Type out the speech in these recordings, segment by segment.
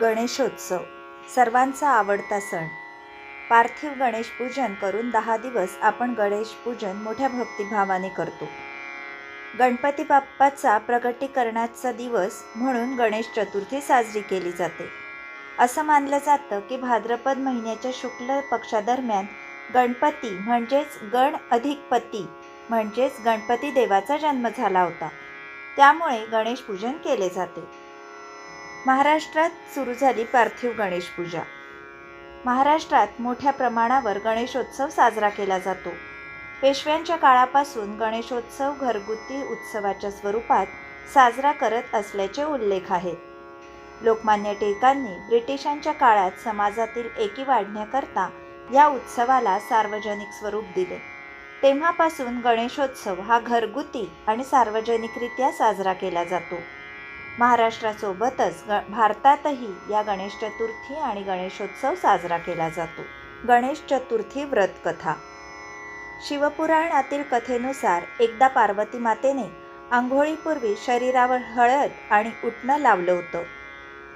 गणेशोत्सव सर्वांचा आवडता सण. पार्थिव गणेश पूजन करून दहा दिवस आपण गणेश पूजन मोठ्या भक्तिभावाने करतो. गणपती बाप्पाचा प्रगटीकरणाचा दिवस म्हणून गणेश चतुर्थी साजरी केली जाते. असं मानलं जातं की भाद्रपद महिन्याच्या शुक्ल पक्षादरम्यान गणपती म्हणजेच गण अधिक पती म्हणजेच गणपती देवाचा जन्म झाला होता. त्यामुळे गणेश पूजन केले जाते. महाराष्ट्रात सुरू झाली पार्थिव गणेश पूजा. महाराष्ट्रात मोठ्या प्रमाणावर गणेशोत्सव साजरा केला जातो. पेशव्यांच्या काळापासून गणेशोत्सव घरगुती उत्सवाच्या स्वरूपात साजरा करत असल्याचे उल्लेख आहेत लोकमान्य टिळकांनी ब्रिटिशांच्या काळात समाजातील एकी वाढण्याकरता या उत्सवाला सार्वजनिक स्वरूप दिले. तेव्हापासून गणेशोत्सव हा घरगुती आणि सार्वजनिकरित्या साजरा केला जातो. महाराष्ट्रासोबतच ग भारतातही या गणेश चतुर्थी आणि गणेशोत्सव साजरा केला जातो. गणेश चतुर्थी व्रतकथा. शिवपुराणातील कथेनुसार एकदा पार्वती मातेने आंघोळीपूर्वी शरीरावर हळद आणि उटणं लावलं होतं.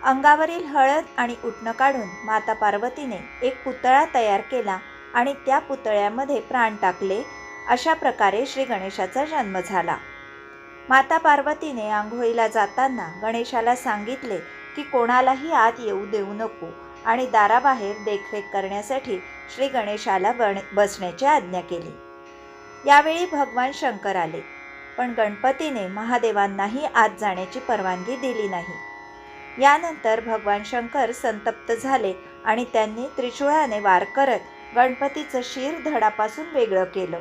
अंगावरील हळद आणि उटणं काढून माता पार्वतीने एक पुतळा तयार केला आणि त्या पुतळ्यामध्ये प्राण टाकले. अशा प्रकारे श्री गणेशाचा जन्म झाला. माता पार्वतीने आंघोळीला जाताना गणेशाला सांगितले की कोणालाही आत येऊ देऊ नको आणि दाराबाहेर देखरेख करण्यासाठी श्री गणेशाला बण बसण्याची आज्ञा केली. यावेळी भगवान शंकर आले पण गणपतीने महादेवांनाही आत जाण्याची परवानगी दिली नाही. यानंतर भगवान शंकर संतप्त झाले आणि त्यांनी त्रिशूळाने वार करत गणपतीचं शिर धडापासून वेगळं केलं.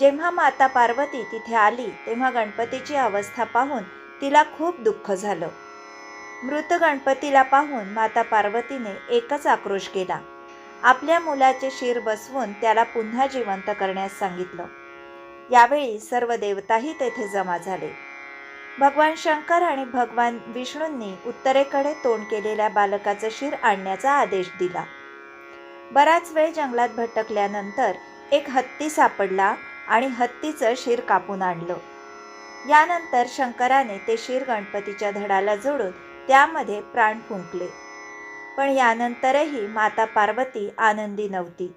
जेव्हा माता पार्वती तिथे आली तेव्हा गणपतीची अवस्था पाहून तिला खूप दुःख झालं. मृत गणपतीला पाहून माता पार्वतीने एकच आक्रोश केला. आपल्या मुलाचे शिर बसवून त्याला पुन्हा जिवंत करण्यास सांगितलं. यावेळी सर्व देवताही तेथे जमा झाले. भगवान शंकर आणि भगवान विष्णूंनी उत्तरेकडे तोंड केलेल्या बालकाचं शिर आणण्याचा आदेश दिला. बराच वेळ जंगलात भटकल्यानंतर एक हत्ती सापडला आणि हत्तीचं शिर कापून आणलं. यानंतर शंकराने ते शिर गणपतीच्या धडाला जोडून त्यामध्ये प्राण फुंकले. पण यानंतरही माता पार्वती आनंदी नव्हती.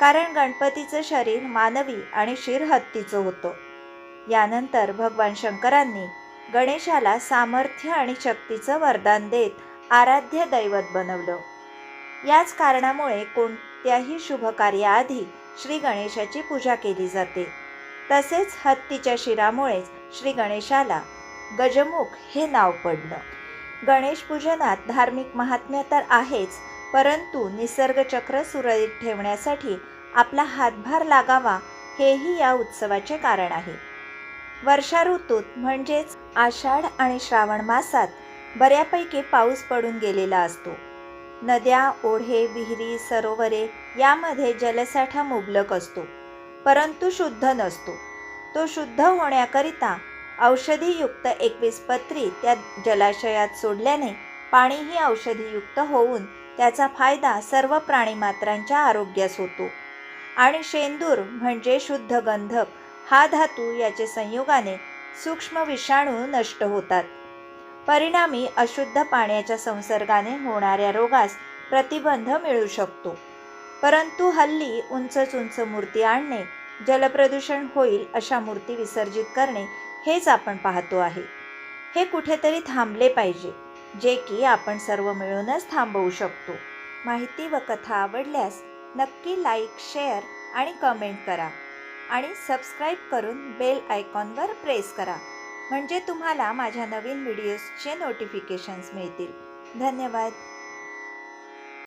कारण गणपतीचं शरीर मानवी आणि शिर हत्तीचं होतं. यानंतर भगवान शंकरांनी गणेशाला सामर्थ्य आणि शक्तीचं वरदान देत आराध्य दैवत बनवलं. याच कारणामुळे कोणत्याही शुभ कार्याआधी श्री गणेशाची पूजा केली जाते. तसेच हत्तीच्या शिरामुळेच श्री गणेशाला गजमुख हे नाव पडलं. गणेश पूजनात धार्मिक महात्म्य तर आहेच परंतु निसर्गचक्र सुरळीत ठेवण्यासाठी आपला हातभार लागावा हेही या उत्सवाचे कारण आहे. वर्षा ऋतूत म्हणजेच आषाढ आणि श्रावण मासात बऱ्यापैकी पाऊस पडून गेलेला असतो. नद्या ओढे विहिरी सरोवरे यामध्ये जलसाठा मुबलक असतो परंतु शुद्ध नसतो. तो शुद्ध होण्याकरिता औषधीयुक्त एकवीस पत्री त्या जलाशयात सोडल्याने पाणीही औषधीयुक्त होऊन त्याचा फायदा सर्व प्राणीमात्रांच्या आरोग्यास होतो. आणि शेंदूर म्हणजे शुद्ध गंधक हा धातू याचे संयोगाने सूक्ष्म विषाणू नष्ट होतात. परिणामी अशुद्ध पाण्याच्या संसर्गाने होणाऱ्या रोगास प्रतिबंध मिळू शकतो. परंतु हल्ली उंचच उंच मूर्ती आणणे जलप्रदूषण होईल अशा मूर्ती विसर्जित करणे हेच आपण पाहतो आहे. हे कुठेतरी थांबले पाहिजे जे की आपण सर्व मिळूनच थांबवू शकतो. माहिती व कथा आवडल्यास नक्की लाईक शेअर आणि कमेंट करा आणि सबस्क्राईब करून बेल आयकॉनवर प्रेस करा. म्हणजे तुम्हाला माझ्या नवीन व्हिडिओजचे नोटिफिकेशन्स मिळतील. धन्यवाद.